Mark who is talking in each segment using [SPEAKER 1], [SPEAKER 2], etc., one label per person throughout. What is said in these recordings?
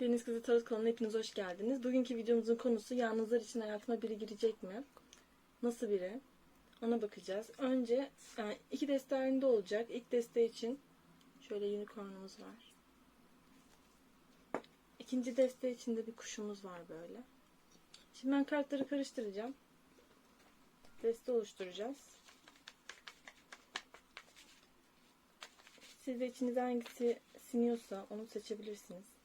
[SPEAKER 1] Deniz Kızı Tarot kanalına hepiniz hoş geldiniz. Bugünkü videomuzun konusu yalnızlar için hayatıma biri girecek mi? Nasıl biri? Ona bakacağız. Önce e, iki deste halinde olacak. İlk deste için şöyle unicornumuz var. İkinci deste için de bir kuşumuz var böyle. Şimdi ben kartları karıştıracağım. Deste oluşturacağız. Siz de içinize hangisi siniyorsa onu seçebilirsiniz.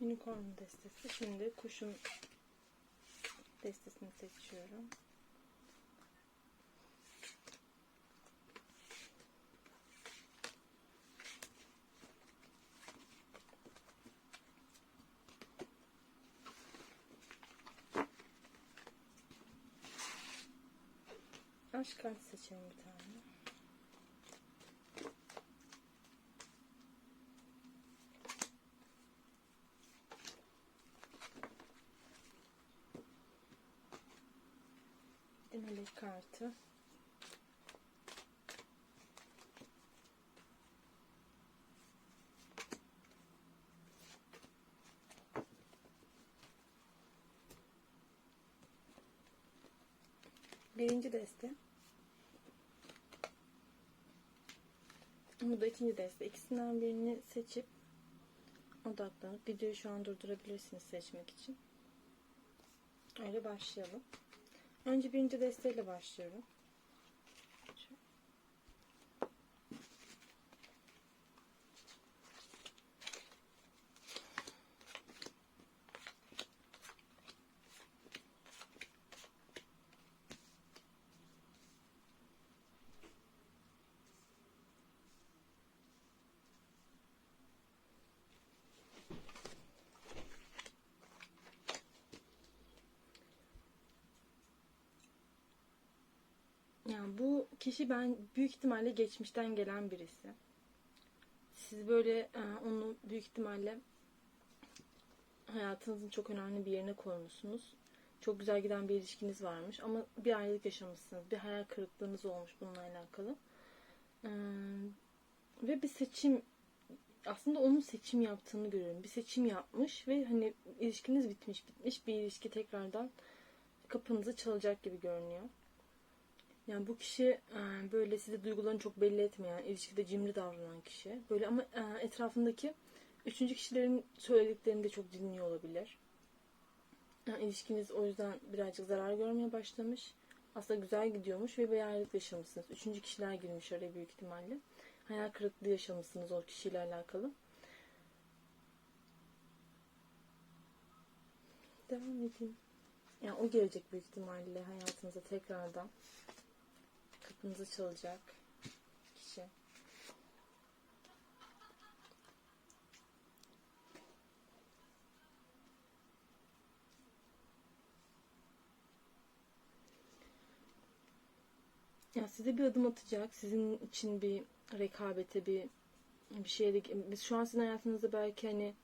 [SPEAKER 1] Unicorn destesi. Şimdi kuşun destesini seçiyorum. Aşk kart seçelim bir tane. Bir melek kartı. Birinci deste. Bu da ikinci deste. İkisinden birini seçip odaklanıp videoyu şu an durdurabilirsiniz seçmek için. Öyle başlayalım. Önce birinci desteyle başlıyorum. Yani bu kişi ben büyük ihtimalle geçmişten gelen birisi. Siz böyle e, onu büyük ihtimalle hayatınızın çok önemli bir yerine koymuşsunuz. Çok güzel giden bir ilişkiniz varmış ama bir ayrılık yaşamışsınız. Bir hayal kırıklığınız olmuş bununla alakalı. Ee, ve bir seçim aslında onun seçim yaptığını görüyorum. Bir seçim yapmış ve hani ilişkiniz bitmiş bitmiş bir ilişki tekrardan kapınızı çalacak gibi görünüyor. Yani bu kişi e, böyle size duygularını çok belli etmeyen, ilişkide cimri davranan kişi. Böyle ama e, etrafındaki üçüncü kişilerin söylediklerini de çok dinliyor olabilir. Yani ilişkiniz o yüzden birazcık zarar görmeye başlamış. Aslında güzel gidiyormuş ve bir ayrılık yaşamışsınız. Üçüncü kişiler girmiş oraya büyük ihtimalle. Hayal kırıklığı yaşamışsınız o kişiyle alakalı. Devam edeyim. Yani o gelecek büyük ihtimalle hayatınıza tekrardan kapınızı çalacak kişi. Ya size bir adım atacak, sizin için bir rekabete, bir bir şeye biz şu an sizin hayatınızda belki hani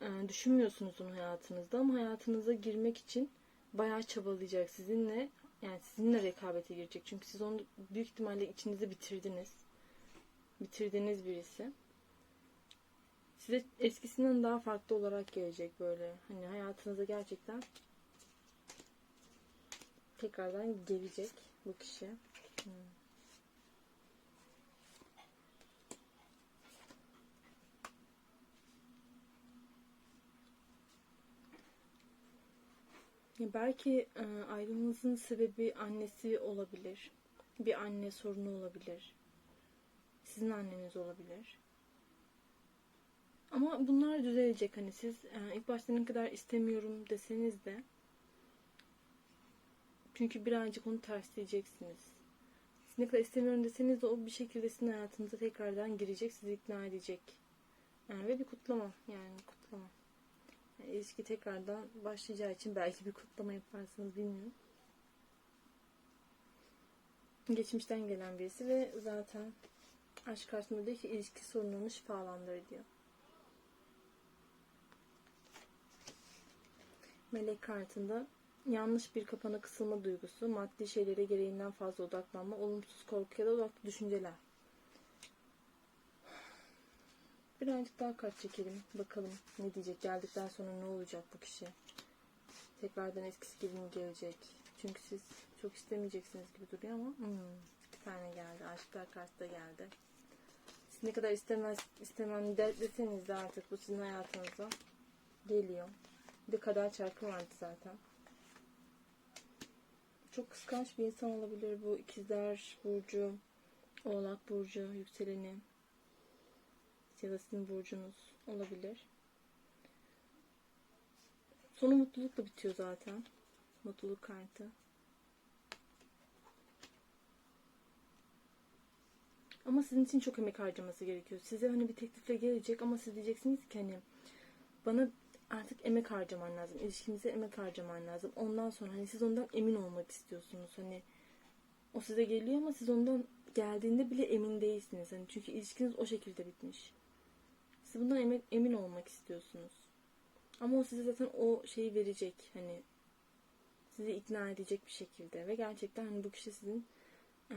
[SPEAKER 1] e, düşünmüyorsunuz onun hayatınızda ama hayatınıza girmek için bayağı çabalayacak sizinle yani sizinle rekabete girecek. Çünkü siz onu büyük ihtimalle içinizde bitirdiniz. Bitirdiğiniz birisi. Size eskisinden daha farklı olarak gelecek böyle. Hani hayatınıza gerçekten tekrardan gelecek bu kişi. Hmm. Belki e, ayrılmanızın sebebi annesi olabilir. Bir anne sorunu olabilir. Sizin anneniz olabilir. Ama bunlar düzelecek. Hani siz e, ilk başta ne kadar istemiyorum deseniz de çünkü birazcık onu tersleyeceksiniz. Siz ne kadar istemiyorum deseniz de o bir şekilde sizin hayatınıza tekrardan girecek, sizi ikna edecek. Yani ve bir kutlama yani kutlama. İlişki tekrardan başlayacağı için belki bir kutlama yaparsınız bilmiyorum. Geçmişten gelen birisi ve zaten aşk karşısında diyor ki ilişki sorunlarını şifalandır diyor. Melek kartında yanlış bir kapana kısılma duygusu, maddi şeylere gereğinden fazla odaklanma, olumsuz korku ya da odaklı düşünceler. Birazcık daha kart çekelim. Bakalım ne diyecek. Geldikten sonra ne olacak bu kişi. Tekrardan eskisi gibi mi gelecek? Çünkü siz çok istemeyeceksiniz gibi duruyor ama hmm, bir tane geldi. Aşklar kartı da geldi. Siz ne kadar istemez, istemem deseniz de artık bu sizin hayatınıza geliyor. Bir de kader çarkı vardı zaten. Çok kıskanç bir insan olabilir bu. ikizler Burcu, Oğlak Burcu, yükseleni ya da sizin burcunuz olabilir. Sonu mutlulukla bitiyor zaten. Mutluluk kartı. Ama sizin için çok emek harcaması gerekiyor. Size hani bir teklifle gelecek ama siz diyeceksiniz ki hani bana artık emek harcaman lazım. İlişkimize emek harcaman lazım. Ondan sonra hani siz ondan emin olmak istiyorsunuz. Hani o size geliyor ama siz ondan geldiğinde bile emin değilsiniz. Hani çünkü ilişkiniz o şekilde bitmiş. Siz bundan emin, emin olmak istiyorsunuz. Ama o size zaten o şeyi verecek. Hani sizi ikna edecek bir şekilde. Ve gerçekten hani bu kişi sizin ıı,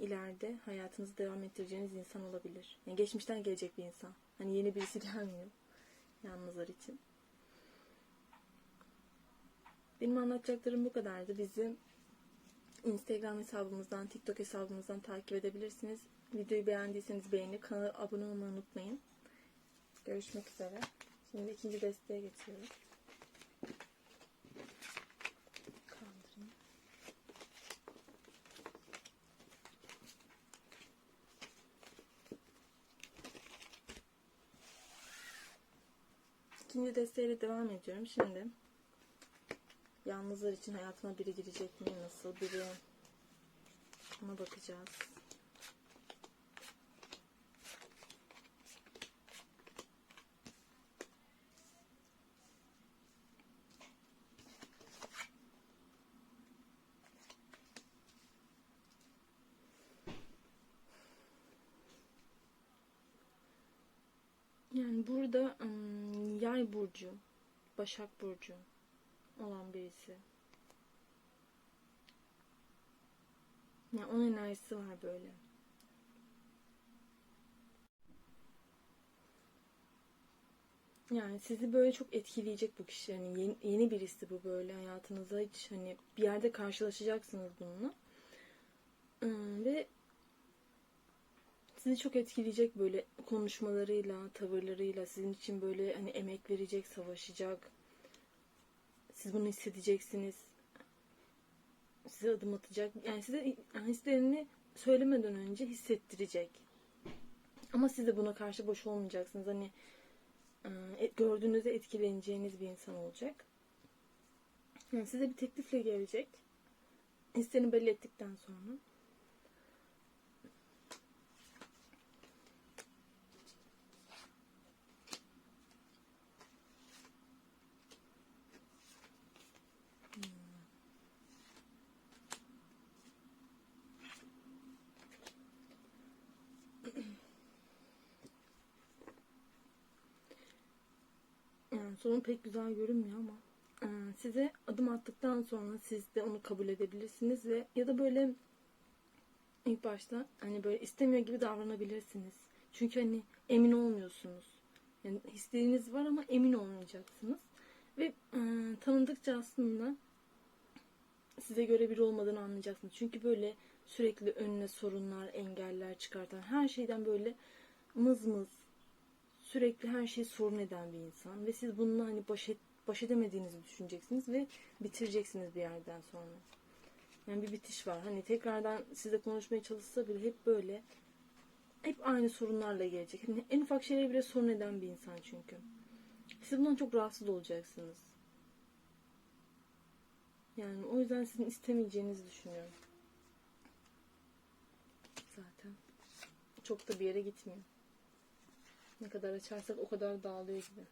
[SPEAKER 1] ileride hayatınızı devam ettireceğiniz insan olabilir. Yani geçmişten gelecek bir insan. Hani yeni birisi gelmiyor. Yalnızlar için. Benim anlatacaklarım bu kadardı. Bizi Instagram hesabımızdan, TikTok hesabımızdan takip edebilirsiniz. Videoyu beğendiyseniz beğenip kanala abone olmayı unutmayın. Görüşmek üzere. Şimdi ikinci desteğe geçiyoruz. İkinci desteğiyle devam ediyorum. Şimdi yalnızlar için hayatıma biri girecek mi? Nasıl biri? Ona bakacağız. Yani burada ım, yay burcu, başak burcu olan birisi. Yani onun enerjisi var böyle. Yani sizi böyle çok etkileyecek bu kişi. Yani yeni, yeni birisi bu böyle hayatınıza hiç hani bir yerde karşılaşacaksınız bununla. Ve sizi çok etkileyecek böyle konuşmalarıyla, tavırlarıyla sizin için böyle hani emek verecek, savaşacak. Siz bunu hissedeceksiniz. Size adım atacak. Yani size yani hislerini söylemeden önce hissettirecek. Ama siz de buna karşı boş olmayacaksınız. Hani e, gördüğünüzde etkileneceğiniz bir insan olacak. Yani size bir teklifle gelecek. Hislerini belli ettikten sonra. Sonu pek güzel görünmüyor ama e, size adım attıktan sonra siz de onu kabul edebilirsiniz ve ya da böyle ilk başta hani böyle istemiyor gibi davranabilirsiniz. Çünkü hani emin olmuyorsunuz. Yani hisleriniz var ama emin olmayacaksınız. Ve e, tanıdıkça aslında size göre biri olmadığını anlayacaksınız. Çünkü böyle sürekli önüne sorunlar, engeller çıkartan her şeyden böyle mız mız sürekli her şeyi sorun eden bir insan ve siz bununla hani baş, et, baş edemediğinizi düşüneceksiniz ve bitireceksiniz bir yerden sonra. Yani bir bitiş var. Hani tekrardan size konuşmaya çalışsa bile hep böyle hep aynı sorunlarla gelecek. Hani en ufak şeyleri bile sorun eden bir insan çünkü. Siz bundan çok rahatsız olacaksınız. Yani o yüzden sizin istemeyeceğinizi düşünüyorum. Zaten. Çok da bir yere gitmiyor. Ne kadar açarsak o kadar dağılıyor gibi.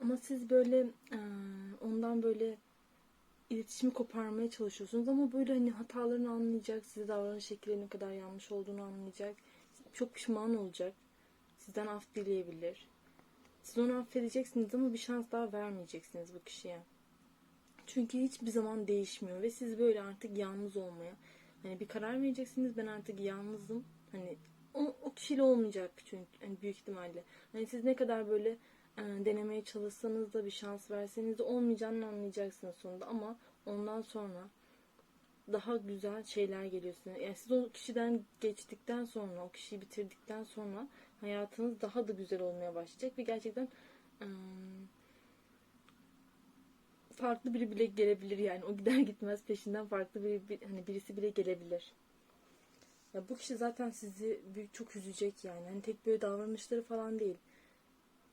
[SPEAKER 1] Ama siz böyle e, ondan böyle iletişimi koparmaya çalışıyorsunuz ama böyle hani hatalarını anlayacak, size davranış şekillerinin kadar yanlış olduğunu anlayacak. Çok pişman olacak. Sizden af dileyebilir. Siz onu affedeceksiniz ama bir şans daha vermeyeceksiniz bu kişiye. Çünkü hiçbir zaman değişmiyor ve siz böyle artık yalnız olmaya, hani bir karar vereceksiniz ben artık yalnızım. Hani o, o kişiyle olmayacak çünkü hani büyük ihtimalle. Hani siz ne kadar böyle e, denemeye çalışsanız da bir şans verseniz de olmayacağını anlayacaksınız sonunda ama ondan sonra daha güzel şeyler geliyor. Yani siz o kişiden geçtikten sonra, o kişiyi bitirdikten sonra hayatınız daha da güzel olmaya başlayacak ve gerçekten ıı, farklı biri bile gelebilir yani. O gider gitmez peşinden farklı biri, bir- hani birisi bile gelebilir. Ya bu kişi zaten sizi büyük çok üzecek yani. Hani tek böyle davranışları falan değil.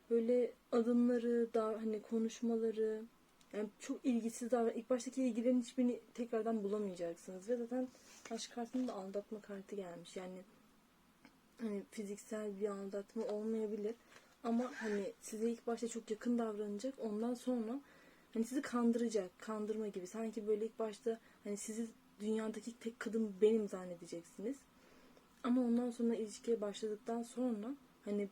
[SPEAKER 1] Böyle adımları, da hani konuşmaları, yani çok ilgisiz davran. İlk baştaki ilgilerin hiçbirini tekrardan bulamayacaksınız. Ve zaten aşk kartında da aldatma kartı gelmiş. Yani hani fiziksel bir aldatma olmayabilir. Ama hani size ilk başta çok yakın davranacak. Ondan sonra hani sizi kandıracak. Kandırma gibi. Sanki böyle ilk başta hani sizi dünyadaki tek kadın benim zannedeceksiniz. Ama ondan sonra ilişkiye başladıktan sonra hani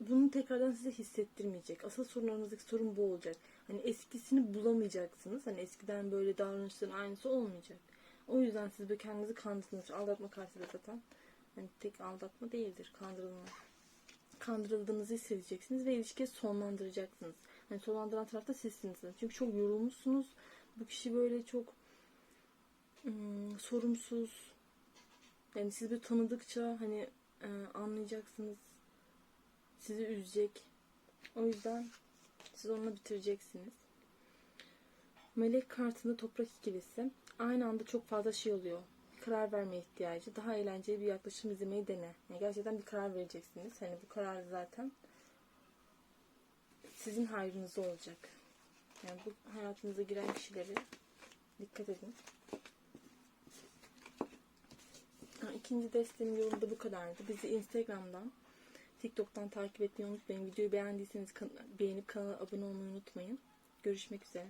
[SPEAKER 1] bunu tekrardan size hissettirmeyecek. Asıl sorunlarınızdaki sorun bu olacak. Hani eskisini bulamayacaksınız. Hani eskiden böyle davranışların aynısı olmayacak. O yüzden siz böyle kendinizi kandırdınız. Aldatma kartı da zaten hani tek aldatma değildir. Kandırılma. Kandırıldığınızı hissedeceksiniz ve ilişkiyi sonlandıracaksınız. Hani sonlandıran taraf da sizsiniz. Çünkü çok yorulmuşsunuz. Bu kişi böyle çok ım, sorumsuz. Yani siz bir tanıdıkça hani e, anlayacaksınız. Sizi üzecek. O yüzden siz onunla bitireceksiniz. Melek kartında toprak ikilisi. Aynı anda çok fazla şey oluyor. Karar verme ihtiyacı. Daha eğlenceli bir yaklaşım izlemeyi dene. Yani gerçekten bir karar vereceksiniz. Hani bu karar zaten sizin hayrınıza olacak. Yani bu hayatınıza giren kişileri dikkat edin. İkinci desteğim yorumda bu kadardı. Bizi Instagram'dan, TikTok'tan takip etmeyi unutmayın. Videoyu beğendiyseniz beğenip kanala abone olmayı unutmayın. Görüşmek üzere.